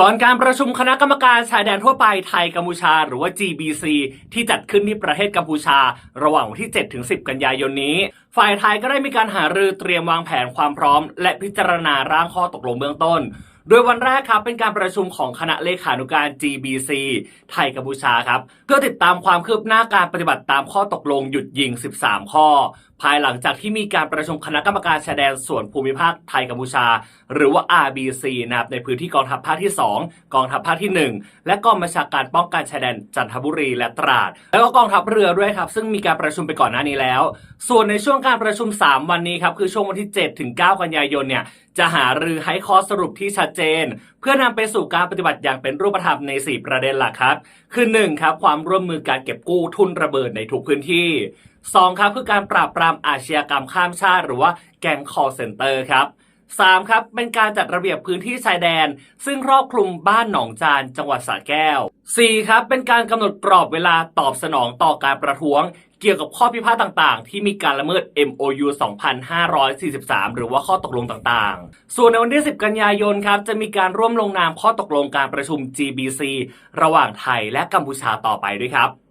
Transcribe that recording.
ก่อนการประชุมคณะกรรมการชายแดนทั่วไปไทยกัมพูชา หรือว่า GBC ที่จัดขึ้นที่ประเทศกัมพูชา ระหว่างวันที่ 7-10 กันยายนนี้ ฝ่ายไทยก็ได้มีการหารือเตรียมวางแผนความพร้อม และพิจารณาร่างข้อตกลงเบื้องต้น โดยวันแรกครับเป็นการประชุมของคณะเลขานุการ GBC ไทยกัมพูชาครับเพื่อติดตามความคืบหน้าการปฏิบัติตามข้อตกลงหยุดยิง 13 ข้อ ภายหลังจากที่มีการประชุมคณะกรรมการชายแดนส่วนภูมิภาคไทยกัมพูชา หรือว่า RBC นะครับในพื้นที่กองทัพภาคที่ 2 กองทัพภาคที่ 1 และกองบัญชาการป้องกันชายแดนจันทบุรีและตราด แล้วก็กองทัพเรือด้วยครับซึ่งมีการประชุมไปก่อนหน้านี้แล้ว ส่วนในช่วงการประชุม 3 วันนี้ครับคือช่วงวันที่7ถึง9กันยายนเนี่ยจะหารือให้ข้อสรุปที่ชัดเจน เพื่อนำไปสู่การปฏิบัติอย่างเป็นรูปธรรมใน 4 ประเด็นหลักครับ คือ 1 ครับ ความร่วมมือการเก็บกู้ทุนระเบิดในทุกพื้นที่ 2 ครับคือการปราบปรามอาชญากรรมข้ามชาติ หรือว่าแก๊ง call center ครับ 3. ครับเป็นการจัดระเบียบพื้นที่ชายแดน ซึ่งครอบคลุมบ้านหนองจานจังหวัดสระแก้ว 4. ครับเป็นการกำหนดกรอบเวลาตอบสนองต่อการประท้วง เกี่ยวกับข้อพิพาทต่างๆ ที่มีการละเมิด MOU 2543 หรือว่าข้อตกลงต่างๆ ส่วนในวันที่ 10 กันยายนครับจะมีการร่วมลงนามข้อตกลงการประชุม GBC ระหว่างไทยและกัมพูชาต่อไปด้วยครับ